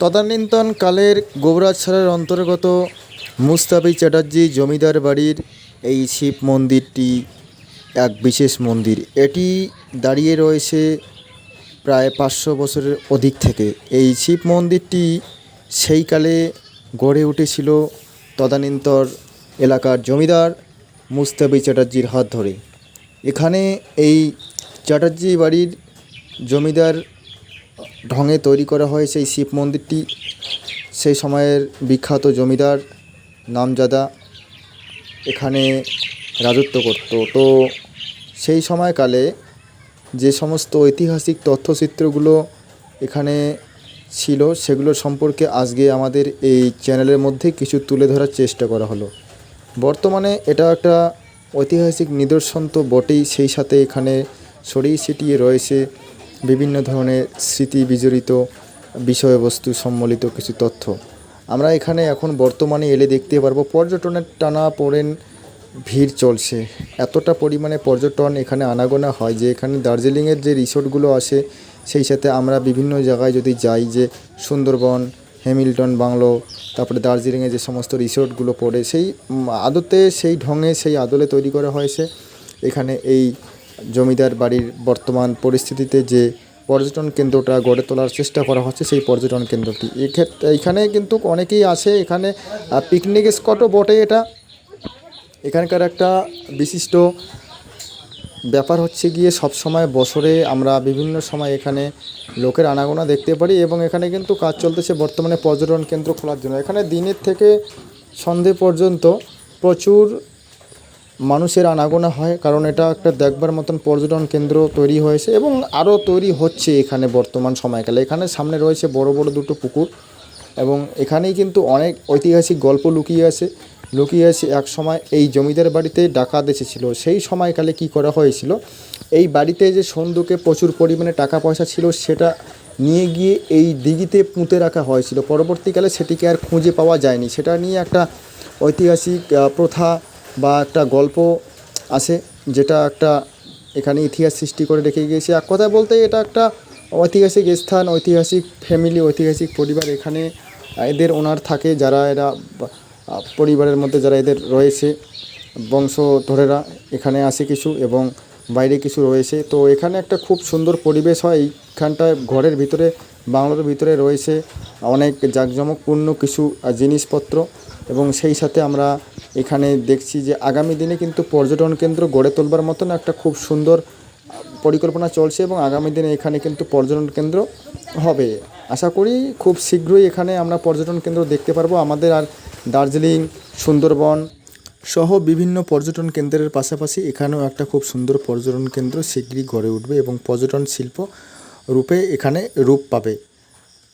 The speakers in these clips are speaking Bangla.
তদানীন্তন কালের গোবরাজছড়ার অন্তর্গত মুস্তাফি চ্যাটার্জি জমিদার বাড়ির এই শিব মন্দিরটি এক বিশেষ মন্দির। এটি দাঁড়িয়ে রয়েছে প্রায় পাঁচশো বছরের অধিক থেকে। এই শিব মন্দিরটি সেই কালে গড়ে উঠেছিল তদানীন্তর এলাকার জমিদার মুস্তাফি চ্যাটার্জির হাত ধরে। এখানে এই চ্যাটার্জি বাড়ির জমিদার ঢঙে তৈরি করা হয়েছে এই শিব মন্দিরটি। সেই সময়ের বিখ্যাত জমিদার নামজাদা এখানে রাজত্ব করত। তো সেই সময়কালে যে সমস্ত ঐতিহাসিক তথ্যচিত্রগুলো এখানে ছিল, সেগুলো সম্পর্কে আজকে আমাদের এই চ্যানেলের মধ্যে কিছু তুলে ধরার চেষ্টা করা হলো। বর্তমানে এটা একটা ঐতিহাসিক নিদর্শন তো বটেই, সেই সাথে এখানে ছড়িয়ে ছিটিয়ে রয়েছে বিভিন্ন ধরনের স্মৃতি বিজড়িত বিষয়বস্তু সম্বলিত কিছু তথ্য। আমরা এখানে এখন বর্তমানে এলে দেখতে পারব, পর্যটনের টানা পড়েন ভিড় চলছে। এতটা পরিমাণে পর্যটন এখানে আনাগোনা হয় যে, এখানে দার্জিলিংয়ের যে রিসোর্টগুলো আসে, সেই সাথে আমরা বিভিন্ন জায়গায় যদি যাই যে, সুন্দরবন, হ্যামিল্টন, বাংলো, তারপরে দার্জিলিংয়ে যে সমস্ত রিসোর্টগুলো পড়ে, সেই আদতে, সেই ঢঙে, সেই আদলে তৈরি করা হয়েছে। এখানে এই জমিদার বাড়ির বর্তমান পরিস্থিতিতে যে পর্যটন কেন্দ্রটা গড়ে তোলার চেষ্টা করা হচ্ছে, সেই পর্যটন কেন্দ্রটি। এক্ষেত্রে এখানে কিন্তু অনেকেই আছে, এখানে পিকনিক স্পটও বটে এটা। এখানকার একটা বিশিষ্ট ব্যাপার হচ্ছে গিয়ে সব সময় বছরে আমরা বিভিন্ন সময় এখানে লোকের আনাগোনা দেখতে পারি এবং এখানে কিন্তু কাজ চলতেছে বর্তমানে পর্যটন কেন্দ্র খোলার জন্য। এখানে দিনের থেকে সন্ধে পর্যন্ত প্রচুর মানুষের আনাগোনা হয়, কারণ এটা একটা দেখবার মতন পর্যটন কেন্দ্র তৈরি হয়েছে এবং আরও তৈরি হচ্ছে এখানে বর্তমান সময়কালে। এখানে সামনে রয়েছে বড় বড় দুটো পুকুর এবং এখানেই কিন্তু অনেক ঐতিহাসিক গল্প লুকিয়ে আছে। লুকিয়ে আছে এক সময় এই জমিদার বাড়িতে ডাকাত এসেছিল। সেই সময়কালে কি করা হয়েছিল? এই বাড়িতে যে সন্দুকে প্রচুর পরিমাণে টাকা পয়সা ছিল সেটা নিয়ে গিয়ে এই দিঘিতে পুঁতে রাখা হয়েছিল। পরবর্তীকালে সেটিকে আর খুঁজে পাওয়া যায়নি। সেটা নিয়ে একটা ঐতিহাসিক প্রথা বা একটা গল্প আছে যেটা একটা এখানে ইতিহাস সৃষ্টি করে রেখে গিয়েছে। এক কথায় বলতে এটা একটা ঐতিহাসিক স্থান, ঐতিহাসিক ফ্যামিলি ঐতিহাসিক পরিবার এখানে এদের ওনার থাকে যারা এরা পরিবারের মধ্যে যারা এদের রয়েছে। বংশধরেরা এখানে আসে কিছু এবং বাইরে কিছু রয়েছে। তো এখানে একটা খুব সুন্দর পরিবেশ হয়। এইখানটায় ঘরের ভিতরে, বাংলোর ভিতরে রয়েছে অনেক জাঁকজমকপূর্ণ কিছু জিনিসপত্র এবং সেই সাথে আমরা এখানে দেখছি যে আগামী দিনে কিন্তু পর্যটন কেন্দ্র গড়ে তোলবার মতন একটা খুব সুন্দর পরিকল্পনা চলছে এবং আগামী দিনে এখানে কিন্তু পর্যটন কেন্দ্র হবে। আশা করি খুব শীঘ্রই এখানে আমরা পর্যটন কেন্দ্র দেখতে পারব। আমাদের আর দার্জিলিং, সুন্দরবন সহ বিভিন্ন পর্যটন কেন্দ্রের পাশাপাশি এখানেও একটা খুব সুন্দর পর্যটন কেন্দ্র শীঘ্রই গড়ে উঠবে এবং পর্যটন শিল্প রূপে এখানে রূপ পাবে।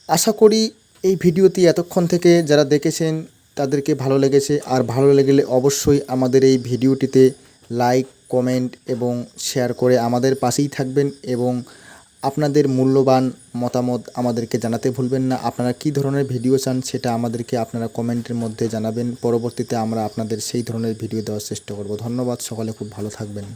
আশা করি এই ভিডিওটি এতক্ষণ থেকে যারা দেখেছেন তাদেরকে ভালো লেগেছে। আর ভালো লেগেলে অবশ্যই আমাদের এই ভিডিওটিতে লাইক কমেন্ট এবং শেয়ার করে আমাদের পাশেই থাকবেন এবং আপনাদের মূল্যবান মতামত আমাদেরকে জানাতে ভুলবেন না। আপনারা কি ধরনের ভিডিও চান সেটা আমাদেরকে আপনারা কমেন্টের মধ্যে জানাবেন। পরবর্তীতে আমরা আপনাদের সেই ধরনের ভিডিও দেওয়ার চেষ্টা করব। ধন্যবাদ। সকলে খুব ভালো থাকবেন।